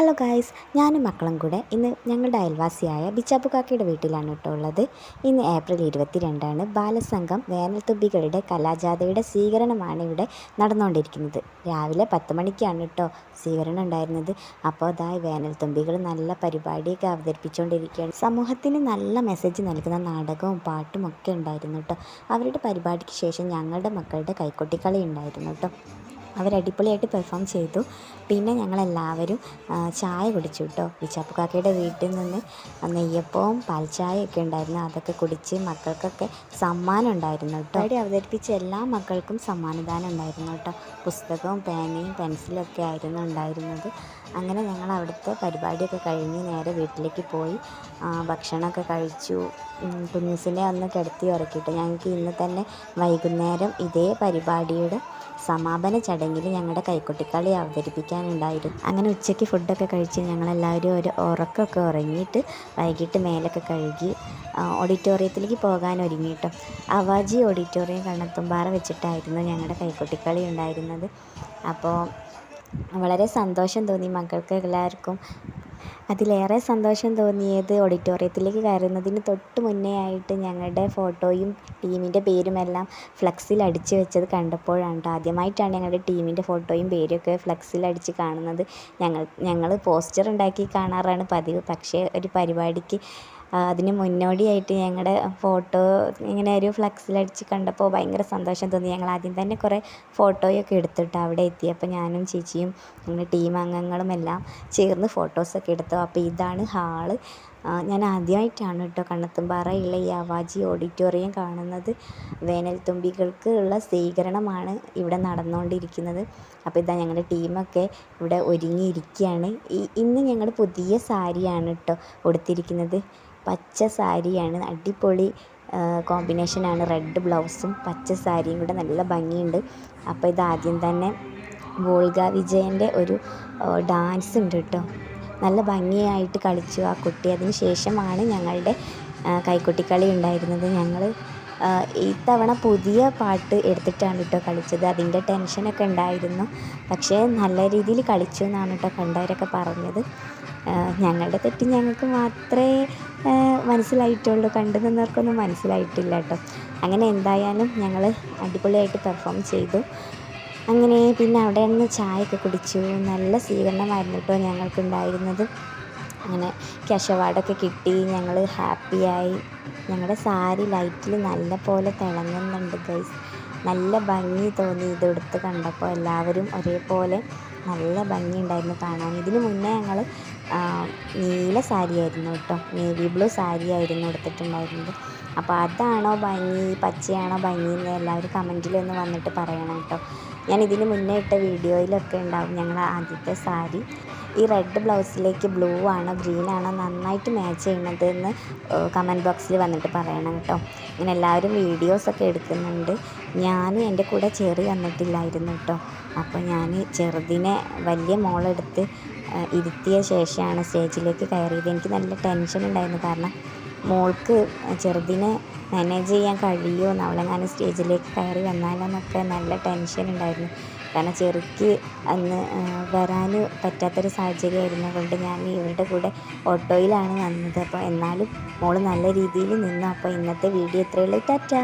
Hello guys ഞാനും മക്കളും കൂടെ ഇന്ന് ഞങ്ങളുടെ അയൽവാസിയായ ബിച്ചാപ്പുക്കാക്കയുടെ വീട്ടിലാണ് കേട്ടോ ഉള്ളത്. ഇന്ന് ഏപ്രിൽ ഇരുപത്തിരണ്ടാണ് ബാലസംഘം വേനൽത്തുമ്പികളുടെ കലാജാഥയുടെ സ്വീകരണമാണ് ഇവിടെ നടന്നുകൊണ്ടിരിക്കുന്നത്. രാവിലെ പത്ത് മണിക്കാണ് കേട്ടോ സ്വീകരണം ഉണ്ടായിരുന്നത്. അപ്പോൾ അതായി വേനൽത്തുമ്പികൾ നല്ല പരിപാടിയൊക്കെ അവതരിപ്പിച്ചുകൊണ്ടിരിക്കുകയാണ്. സമൂഹത്തിന് നല്ല മെസ്സേജ് നൽകുന്ന നാടകവും പാട്ടും ഒക്കെ ഉണ്ടായിരുന്നു കേട്ടോ. അവരുടെ പരിപാടിക്ക് ശേഷം ഞങ്ങളുടെ മക്കളുടെ കൈക്കൊട്ടിക്കളി ഉണ്ടായിരുന്നു കേട്ടോ. അവരടിപൊളിയായിട്ട് പെർഫോം ചെയ്തു. പിന്നെ ഞങ്ങളെല്ലാവരും ചായ കുടിച്ചു കേട്ടോ വിച്ചാപ്പുക്കാക്കയുടെ വീട്ടിൽ നിന്ന് നെയ്യപ്പവും പാൽച്ചായയൊക്കെ ഉണ്ടായിരുന്നു. അതൊക്കെ കുടിച്ച് മക്കൾക്കൊക്കെ സമ്മാനം ഉണ്ടായിരുന്നു കേട്ടോ അവിടെ അവതരിപ്പിച്ച എല്ലാ മക്കൾക്കും സമ്മാനദാനം ഉണ്ടായിരുന്നു കേട്ടോ പുസ്തകവും പേനയും പെൻസിലും ഒക്കെ ആയിരുന്നു ഉണ്ടായിരുന്നത്. അങ്ങനെ ഞങ്ങൾ അവിടുത്തെ പരിപാടിയൊക്കെ കഴിഞ്ഞ് നേരെ വീട്ടിലേക്ക് പോയി. ഭക്ഷണമൊക്കെ കഴിച്ചു. കുഞ്ഞുസിനെ ഒന്ന് കിടത്തി ഉറക്കിയിട്ട് ഞങ്ങൾക്ക് ഇന്ന് തന്നെ വൈകുന്നേരം ഇതേ പരിപാടിയുടെ സമാപന ചടങ്ങിൽ ഞങ്ങളുടെ കൈക്കൊട്ടിക്കളി അവതരിപ്പിക്കാനുണ്ടായിരുന്നു. അങ്ങനെ ഉച്ചയ്ക്ക് ഫുഡൊക്കെ കഴിച്ച് ഞങ്ങളെല്ലാവരും ഒരു ഉറക്കമൊക്കെ ഉറങ്ങിയിട്ട് വൈകിട്ട് മേലൊക്കെ കഴുകി ഓഡിറ്റോറിയത്തിലേക്ക് പോകാൻ ഒരുങ്ങിയിട്ടും. അവാജി ഓഡിറ്റോറിയം കണ്ണത്തുംപാറ വെച്ചിട്ടായിരുന്നു ഞങ്ങളുടെ കൈക്കൊട്ടിക്കളി ഉണ്ടായിരുന്നത്. അപ്പോൾ വളരെ സന്തോഷം തോന്നി മക്കൾക്ക് എല്ലാവർക്കും. അതിലേറെ സന്തോഷം തോന്നിയത് ഓഡിറ്റോറിയത്തിലേക്ക് കയറുന്നതിന് തൊട്ട് മുന്നേ ആയിട്ട് ഞങ്ങളുടെ ഫോട്ടോയും ടീമിന്റെ പേരുമെല്ലാം ഫ്ലക്സിൽ അടിച്ച് വെച്ചത് കണ്ടപ്പോഴാണ് കേട്ടോ. ആദ്യമായിട്ടാണ് ഞങ്ങളുടെ ടീമിന്റെ ഫോട്ടോയും പേരൊക്കെ ഫ്ലക്സിൽ അടിച്ച് കാണുന്നത്. ഞങ്ങൾ ഞങ്ങൾ പോസ്റ്റർ ഉണ്ടാക്കി കാണാറാണ് പതിവ്. പക്ഷേ ഒരു പരിപാടിക്ക് അതിന് മുന്നോടിയായിട്ട് ഞങ്ങളുടെ ഫോട്ടോ ഇങ്ങനെ ഒരു ഫ്ലക്സിലടിച്ച് കണ്ടപ്പോൾ ഭയങ്കര സന്തോഷം തോന്നി. ഞങ്ങൾ ആദ്യം തന്നെ കുറേ ഫോട്ടോയൊക്കെ എടുത്തിട്ട് അവിടെ എത്തിയപ്പോൾ ഞാനും ചേച്ചിയും ഞങ്ങളുടെ ടീം അംഗങ്ങളും എല്ലാം ചേർന്ന് ഫോട്ടോസൊക്കെ എടുത്തു. അപ്പോൾ ഇതാണ് ഹാൾ. ഞാൻ ആദ്യമായിട്ടാണ് കേട്ടോ കണ്ണത്തുംപാറയിലെ ഈ അവാജി ഓഡിറ്റോറിയം കാണുന്നത്. വേനൽത്തുമ്പികൾക്ക് ഉള്ള സ്വീകരണമാണ് ഇവിടെ നടന്നുകൊണ്ടിരിക്കുന്നത് അപ്പോൾ ഇതാ ഞങ്ങളുടെ ടീമൊക്കെ ഇവിടെ ഒരുങ്ങിയിരിക്കുകയാണ് ഈ ഇന്ന് ഞങ്ങൾ പുതിയ സാരിയാണ് കേട്ടോ ഉടുത്തിരിക്കുന്നത്. പച്ച സാരിയാണ് അടിപൊളി കോമ്പിനേഷനാണ് റെഡ് ബ്ലൗസും പച്ച സാരിയും കൂടെ നല്ല ഭംഗിയുണ്ട്. അപ്പോൾ ഇതാദ്യം തന്നെ വോൾഗ വിജയന്റെ ഒരു ഡാൻസ് ഉണ്ട് കേട്ടോ. നല്ല ഭംഗിയായിട്ട് കളിച്ചു ആ കുട്ടി. അതിന് ശേഷമാണ് ഞങ്ങളുടെ കൈക്കുട്ടിക്കളി ഉണ്ടായിരുന്നത്. ഞങ്ങൾ ഇത്തവണ പുതിയ പാട്ട് എടുത്തിട്ടാണ് കേട്ടോ കളിച്ചത്. അതിന്റെ ടെൻഷനൊക്കെ ഉണ്ടായിരുന്നു. പക്ഷേ നല്ല രീതിയിൽ കളിച്ചു എന്നാണ് കേട്ടോ കണ്ടവരൊക്കെ പറഞ്ഞത്. ഞങ്ങളുടെ തെറ്റ് ഞങ്ങൾക്ക് മാത്രമേ മനസ്സിലായിട്ടുള്ളൂ. കണ്ടു നിന്നവർക്കൊന്നും മനസ്സിലായിട്ടില്ല കേട്ടോ. അങ്ങനെ എന്തായാലും ഞങ്ങൾ അടിപൊളിയായിട്ട് പെർഫോം ചെയ്തു. അങ്ങനെ പിന്നെ അവിടെ നിന്ന് ചായയൊക്കെ കുടിച്ചു. നല്ല സ്വീകരണമായിരുന്നു കേട്ടോ ഞങ്ങൾക്കുണ്ടായിരുന്നത്. അങ്ങനെ ക്യാഷ് അവാർഡൊക്കെ കിട്ടി. ഞങ്ങൾ ഹാപ്പിയായി ഞങ്ങളുടെ സാരി ലൈറ്റിൽ നല്ല പോലെ തിളങ്ങുന്നുണ്ട് ഗൈസ് നല്ല ഭംഗി തോന്നി ഇതെടുത്ത് കണ്ടപ്പോൾ. എല്ലാവരും ഒരേപോലെ നല്ല ഭംഗി ഉണ്ടായിരുന്നു കാണാൻ. ഇതിന് മുന്നേ ഞങ്ങൾ നീല സാരിയായിരുന്നു കേട്ടോ. നേവി ബ്ലൂ സാരിയായിരുന്നു എടുത്തിട്ടുണ്ടായിരുന്നത് അപ്പോൾ അതാണോ ഭംഗി? പച്ചയാണോ ഭംഗി എന്ന് എല്ലാവരും കമന്റിൽ ഒന്ന് വന്നിട്ട് പറയണം കേട്ടോ. ഞാൻ ഇതിന് മുന്നേ ഇട്ട വീഡിയോയിലൊക്കെ ഉണ്ടാവും ഞങ്ങൾ ആദ്യത്തെ സാരി. ഈ റെഡ് ബ്ലൗസിലേക്ക് ബ്ലൂ ആണോ ഗ്രീൻ ആണോ നന്നായിട്ട് മാച്ച് ചെയ്യണത് എന്ന് കമന്റ് ബോക്സിൽ വന്നിട്ട് പറയണം കേട്ടോ. ഇങ്ങനെ എല്ലാവരും വീഡിയോസൊക്കെ എടുക്കുന്നുണ്ട്. ഞാൻ എന്റെ കൂടെ ചെറി വന്നിട്ടില്ലായിരുന്നു കേട്ടോ. അപ്പോൾ ഞാൻ ചെറുതിനെ വലിയ മോളെടുത്ത് ഇരുത്തിയ ശേഷമാണ് സ്റ്റേജിലേക്ക് കയറിയത്. എനിക്ക് നല്ല ടെൻഷൻ ഉണ്ടായിരുന്നു. കാരണം മോൾക്ക് ചെറുതിനെ മാനേജ് ചെയ്യാൻ കഴിയുമോ അവളെങ്ങാനും സ്റ്റേജിലേക്ക് കയറി വന്നാലെന്നൊക്കെ നല്ല ടെൻഷൻ ഉണ്ടായിരുന്നു. കാരണം ചെറുക്ക് അന്ന് വരാൻ പറ്റാത്തൊരു സാഹചര്യമായിരുന്നു. കൊണ്ട് ഞാൻ ഇവരുടെ കൂടെ ഓട്ടോയിലാണ് വന്നത്. അപ്പോൾ എന്നാലും മോൾ നല്ല രീതിയിൽ നിന്നു. അപ്പോൾ ഇന്നത്തെ വീഡിയോ ഇത്രയുള്ളൂ ടാറ്റാ.